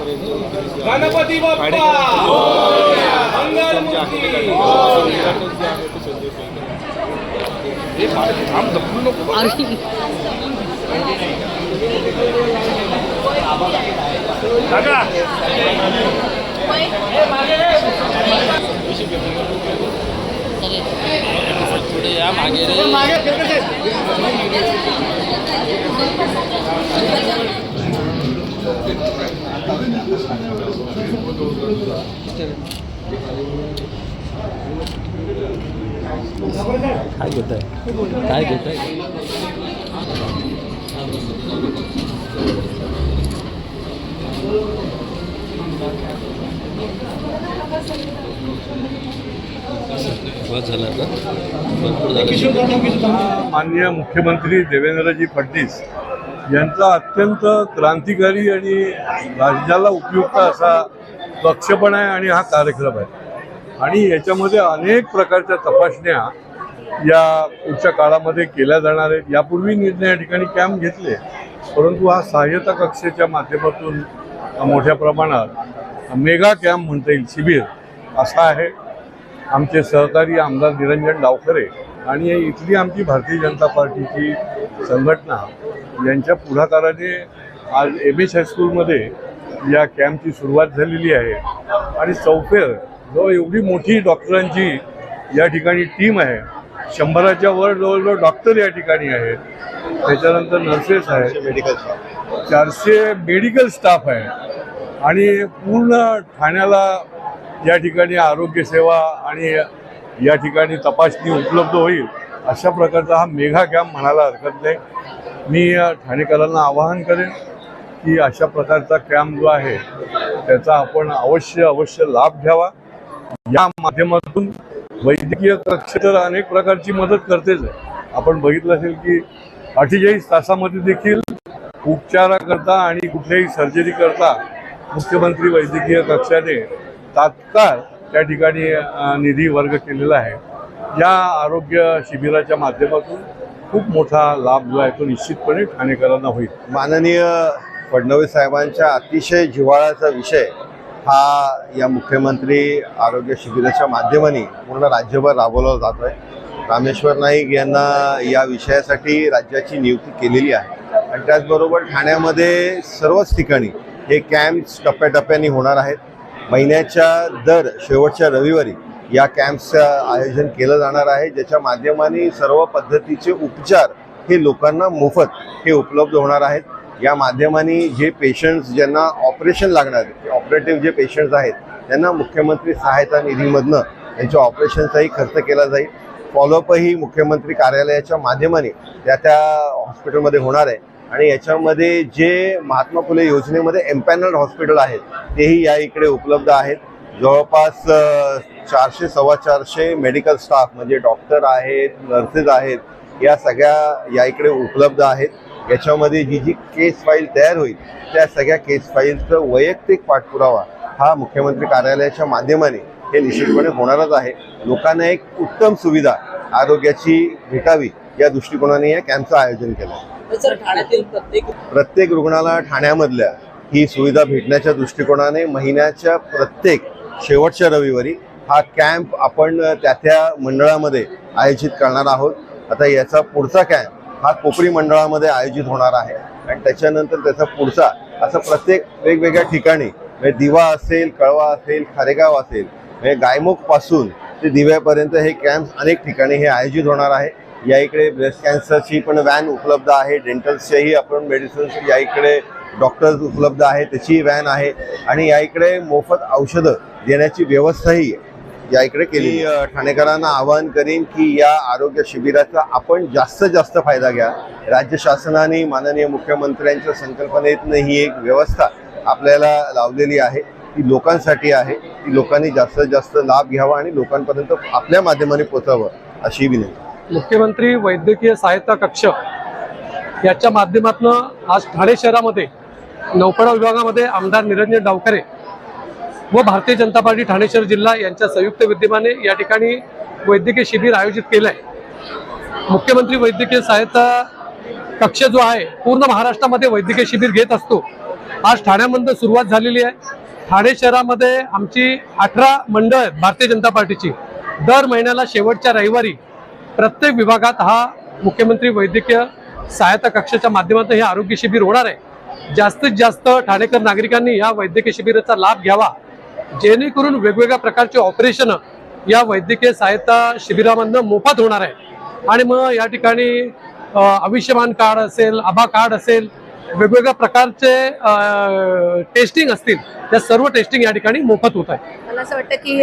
गणपती बाप्पा! मंगलमूर्ती! काय घेत आहे काय घेत आहे बस झालं का भरपूर झालं. माननीय मुख्यमंत्री देवेंद्रजी फडणवीस यांचा अत्यंत क्रांतिकारी आणि राज्याला उपयुक्त असा लक्षपण आहे आणि हा कार्यक्रम आहे. आणि याच्यामध्ये अनेक प्रकारच्या तपासण्या या पुढच्या काळामध्ये केल्या जाणार आहेत. यापूर्वी निर्णय या ठिकाणी कॅम्प घेतले परंतु हा सहाय्यता कक्षेच्या माध्यमातून मोठ्या प्रमाणात मेगा कॅम्प म्हणता येईल शिबिर असा आहे. आमचे सहकारी आमदार निरंजन डावखरे आणि इथली आमची भारतीय जनता पार्टीची संघटना यांच्या पुढाकाराने आज एम एच हायस्कूलमध्ये या कॅम्पची सुरुवात झालेली आहे. आणि चौफेर जो एवढी मोठी डॉक्टरांची या ठिकाणी टीम आहे शंभराच्या वर जवळजवळ डॉक्टर या ठिकाणी आहेत. त्याच्यानंतर नर्सेस आहेत. मेडिकल चारशे मेडिकल स्टाफ आहे. आणि पूर्ण ठाण्याला या ठिकाणी आरोग्य सेवा आणि या ठिकाणी तपासणी उपलब्ध होईल अशा प्रकारचा हा मेघा कॅम्प म्हणायला हरकत नाही. मी ठाणेकरांना आवाहन करेन. की अशा प्रकारचा कॅम्प जो आहे त्याचा आपण अवश्य अवश्य लाभ घ्यावा. या माध्यमातून वैद्यकीय कक्ष तर अनेक प्रकारची मदत करतेच आहे. आपण बघितलं असेल की अठ्ठेचाळीस तासामध्ये देखील उपचाराकरता आणि कुठल्याही सर्जरी करता मुख्यमंत्री वैद्यकीय कक्षाने तात्काळ त्या ठिकाणी निधी वर्ग केलेला आहे. या आरोग्य शिबिराच्या माध्यमातून खूप मोठा लाभ जो आहे तो निश्चितपणे ठाणेकरांना होईल. माननीय फडणवीस साहेबांच्या अतिशय जिव्हाळ्याचा विषय हा या मुख्यमंत्री आरोग्य शिबिराच्या माध्यमाने पूर्ण राज्यभर राबवला आहे रामेश्वर नाईक यांना या विषयासाठी राज्याची नियुक्ती केलेली आहे. आणि त्याचबरोबर ठाण्यामध्ये सर्वच ठिकाणी हे कॅम्प्स टप्प्याटप्प्याने होणार आहेत. महिन्याच्या दर शेवटच्या रविवारी या कॅम्प्सचं आयोजन केलं जाणार आहे. ज्याच्या माध्यमाने सर्व पद्धतीचे उपचार हे लोकांना मोफत हे उपलब्ध होणार आहेत. या माध्यमाने जे पेशंट्स ज्यांना ऑपरेशन लागणार ऑपरेटिव्ह जे पेशंट्स आहेत त्यांना मुख्यमंत्री सहायता निधीमधनं त्यांच्या ऑपरेशनचाही खर्च केला जाईल. फॉलोअपही मुख्यमंत्री कार्यालयाच्या माध्यमाने त्या त्या हॉस्पिटलमध्ये होणार आहे. आणि याच्यामध्ये जे महात्मा फुले योजनेमध्ये एम्पॅनल्ड हॉस्पिटल आहेत तेही या इकडे उपलब्ध आहेत. जवळपास चारशे सव्वा चारशे मेडिकल स्टाफ म्हणजे डॉक्टर आहेत नर्सेस आहेत या सगळ्या या इकडे उपलब्ध आहेत. याच्यामध्ये जी जी केस फाईल तयार होईल त्या सगळ्या केस फाईलचं वैयक्तिक पाठपुरावा हा मुख्यमंत्री कार्यालयाच्या माध्यमाने हे निश्चितपणे होणारच आहे. लोकांना एक उत्तम सुविधा आरोग्याची भेटावी या दृष्टिकोनाने या कॅम्पचं आयोजन केलं आहे. सर ठाण्यातील प्रत्येक प्रत्येक रुग्णाला ठाण्यामधल्या ही सुविधा भेटण्याच्या दृष्टिकोनाने महिन्याच्या प्रत्येक शेवटच्या रविवारी हा कॅम्प आपण त्या त्या मंडळामध्ये आयोजित करणार आहोत. आता याचा पुढचा कॅम्प हा कोपरी मंडळामध्ये आयोजित होणार आहे. आणि त्याच्यानंतर त्याचा पुढचा असं प्रत्येक वेगवेगळ्या ठिकाणी म्हणजे दिवा असेल कळवा असेल खारेगाव असेल म्हणजे गायमुखपासून ते दिव्यापर्यंत हे कॅम्प अनेक ठिकाणी हे आयोजित होणार आहे. या इकडे ब्रेस्ट कॅन्सरची पण व्हॅन उपलब्ध आहे. डेंटल्सच्याही आपण मेडिसिन्स या इकडे डॉक्टर्स उपलब्ध आहे त्याची व्हॅन आहे. आणि या इकडे मोफत औषधं देण्याची व्यवस्थाही या इकडे केली ठाणेकरांना आवाहन करीन की या आरोग्य शिबिराचा आपण जास्तीत जास्त फायदा घ्या. राज्य शासनाने माननीय मुख्यमंत्र्यांच्या संकल्पनेतनं ही एक व्यवस्था आपल्याला लावलेली आहे. ती लोकांसाठी आहे. ती लोकांनी जास्तीत जास्त लाभ घ्यावा आणि लोकांपर्यंत आपल्या माध्यमाने पोचावं अशी विनंती. मुख्यमंत्री वैद्यकीय सहायता कक्ष याच्या माध्यमातून आज ठाणे शहरामध्ये नौपाडा विभागामध्ये आमदार निरंजन डावकरे व भारतीय जनता पार्टी ठाणे शहर जिल्हा यांच्या संयुक्त विद्यमाने या ठिकाणी वैद्यकीय शिबिर आयोजित केलं आहे मुख्यमंत्री वैद्यकीय सहायता कक्ष जो आहे पूर्ण महाराष्ट्रामध्ये वैद्यकीय शिबिर घेत असतो. आज ठाण्यामध्ये सुरुवात झालेली आहे. ठाणे शहरामध्ये आमची अठरा मंडळ आहेत भारतीय जनता पार्टीची. दर महिन्याला शेवटच्या रविवारी प्रत्येक विभागात हा मुख्यमंत्री वैद्यकीय सहायता कक्षाच्या माध्यमातून हे आरोग्य शिबिर होणार आहे. जास्तीत जास्त ठाणेकर नागरिकांनी या वैद्यकीय शिबिराचा लाभ घ्यावा. जेणेकरून वेगवेगळ्या प्रकारचे ऑपरेशन या वैद्यकीय सहायता शिबिरामधनं मोफत होणार आहे. आणि मग या ठिकाणी आयुष्यमान कार्ड असेल आभा कार्ड असेल वेगवेगळ्या प्रकारचे टेस्टिंग असतील. त्या सर्व टेस्टिंग या ठिकाणी मोफत होत आहे मला असं वाटतं की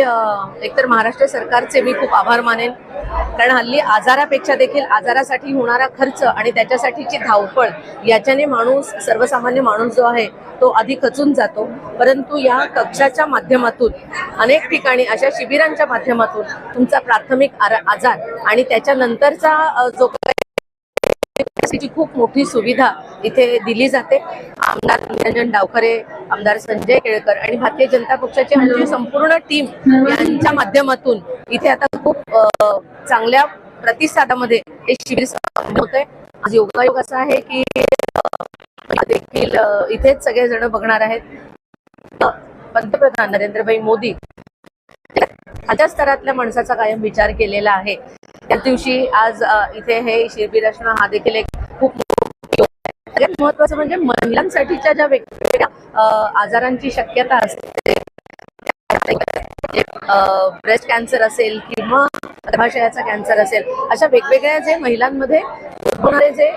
एकतर महाराष्ट्र सरकारचे मी खूप आभार मानेन. कारण हल्ली आजारापेक्षा देखील आजारासाठी होणारा खर्च आणि त्याच्यासाठीची धावपळ याच्याने माणूस सर्वसामान्य माणूस जो आहे तो आधी खचून जातो. परंतु या कक्षाच्या माध्यमातून अनेक ठिकाणी अशा शिबिरांच्या माध्यमातून तुमचा प्राथमिक आर- आजार आणि त्याच्यानंतरचा जो त्याची खूप मोठी सुविधा इथे दिली जाते. आमदार निरंजन डावखरे आमदार संजय केळकर आणि भारतीय जनता पक्षाची आमची संपूर्ण टीम यांच्या माध्यमातून इथे आता खूप चांगल्या प्रतिसादामध्ये हे शिबिर होत आहे आज योगायोग असा आहे की देखील इथेच सगळेजण बघणार आहेत. पंतप्रधान नरेंद्रभाई मोदी खालच्या स्तरातल्या माणसाचा कायम विचार केलेला आहे. त्या दिवशी आज इथे हे शिरबीर असणं हा देखील एक खूप सगळ्यात महत्वाचं म्हणजे महिलांसाठीच्या ज्या वेगवेगळ्या आजारांची शक्यता असते ब्रेस्ट कॅन्सर असेल किंवा गर्भाशयाचा कॅन्सर असेल अशा वेगवेगळ्या जे महिलांमध्ये होणारे जे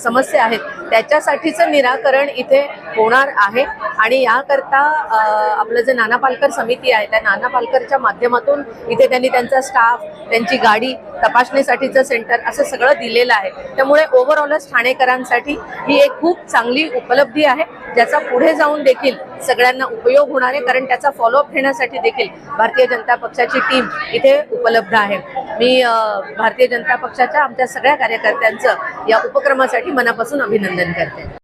समस्या आहेत. त्याच्यासाठीचं निराकरण इथे होणार आहे. आणि याकरता आपलं जे नाना पालकर समिती आहे त्या नाना पालकरच्या माध्यमातून इथे त्यांनी त्यांचा स्टाफ त्यांची गाडी तपासणीसाठीचं सेंटर असं सगळं दिलेलं आहे. त्यामुळे ओव्हरऑलच ठाणेकरांसाठी ही एक खूप चांगली उपलब्धी आहे ज्याचा पुढे जाऊन देखील सगळ्यांना उपयोग होणार आहे कारण त्याचा फॉलोअप घेण्यासाठी देखील भारतीय जनता पक्षाची टीम इथे उपलब्ध आहे. मी भारतीय जनता पक्षाच्या आमच्या सगळ्या कार्यकर्त्यांचं या उपक्रमासाठी मनापासून अभिनंदन करते.